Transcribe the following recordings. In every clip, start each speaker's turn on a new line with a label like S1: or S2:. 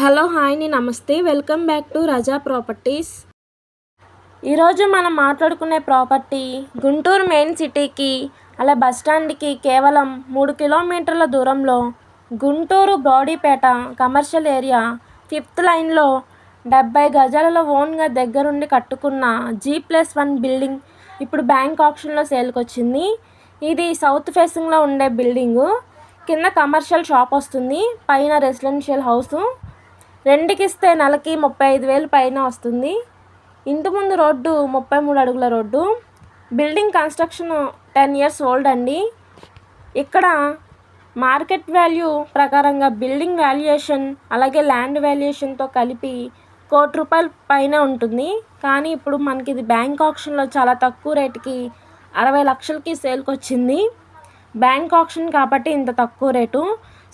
S1: Hello హాయ్ని నమస్తే. Welcome back to Raza properties. ఈరోజు మనం మాట్లాడుకునే ప్రాపర్టీ గుంటూరు మెయిన్ సిటీకి అలా బస్ స్టాండ్కి కేవలం మూడు కిలోమీటర్ల దూరంలో Guntur Brodipet commercial area fifth లైన్లో డెబ్బై గజాలలో ఓన్గా దగ్గరుండి కట్టుకున్న జీ ప్లస్ వన్ బిల్డింగ్ ఇప్పుడు బ్యాంక్ ఆప్షన్లో సేల్కి వచ్చింది ఇది సౌత్ ఫేసింగ్లో ఉండే బిల్డింగు. కింద కమర్షియల్ షాప్ వస్తుంది. పైన రెసిడెన్షియల్ హౌసు. రెండుకి ఇస్తే నెలకి ముప్పై ఐదు వేలు పైన వస్తుంది. ఇంటి ముందు రోడ్డు ముప్పై మూడు అడుగుల road. Building construction ten years old అండి. ఇక్కడ మార్కెట్ వాల్యూ ప్రకారంగా బిల్డింగ్ వాల్యుయేషన్ అలాగే ల్యాండ్ వాల్యుయేషన్తో కలిపి కోటి రూపాయల పైన ఉంటుంది. కానీ ఇప్పుడు మనకి ఇది బ్యాంక్ ఆప్షన్లో చాలా తక్కువ రేటుకి అరవై లక్షలకి సేల్కి వచ్చింది బ్యాంక్ ఆప్షన్ కాబట్టి ఇంత తక్కువ రేటు.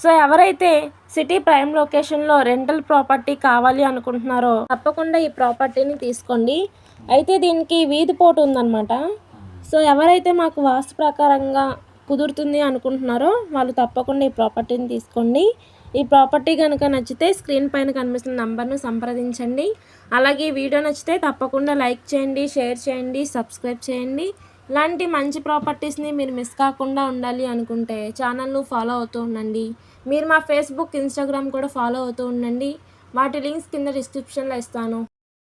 S1: సో ఎవరైతే సిటీ ప్రైమ్ లొకేషన్లో రెంటల్ ప్రాపర్టీ కావాలి అనుకుంటున్నారో తప్పకుండా ఈ ప్రాపర్టీని తీసుకోండి. అయితే దీనికి వీధి పోటు ఉందన్నమాట. సో ఎవరైతే మాకు వాస్తు ప్రకారంగా కుదురుతుంది అనుకుంటున్నారో వాళ్ళు తప్పకుండా ఈ ప్రాపర్టీని తీసుకోండి. ఈ ప్రాపర్టీ కనుక నచ్చితే స్క్రీన్ పైన కనిపిస్తున్న నంబర్ను సంప్రదించండి. అలాగే వీడియో నచ్చితే తప్పకుండా లైక్ చేయండి షేర్ చేయండి సబ్స్క్రైబ్ చేయండి. ఇలాంటి మంచి ప్రాపర్టీస్ని మీరు మిస్ కాకుండా ఉండాలి అనుకుంటే ఛానల్ను ఫాలో అవుతూ ఉండండి. మీరు మా ఫేస్బుక్ ఇన్స్టాగ్రామ్ కూడా ఫాలో అవుతూ ఉండండి. వాటి లింక్స్ కింద డిస్క్రిప్షన్లో ఇస్తాను.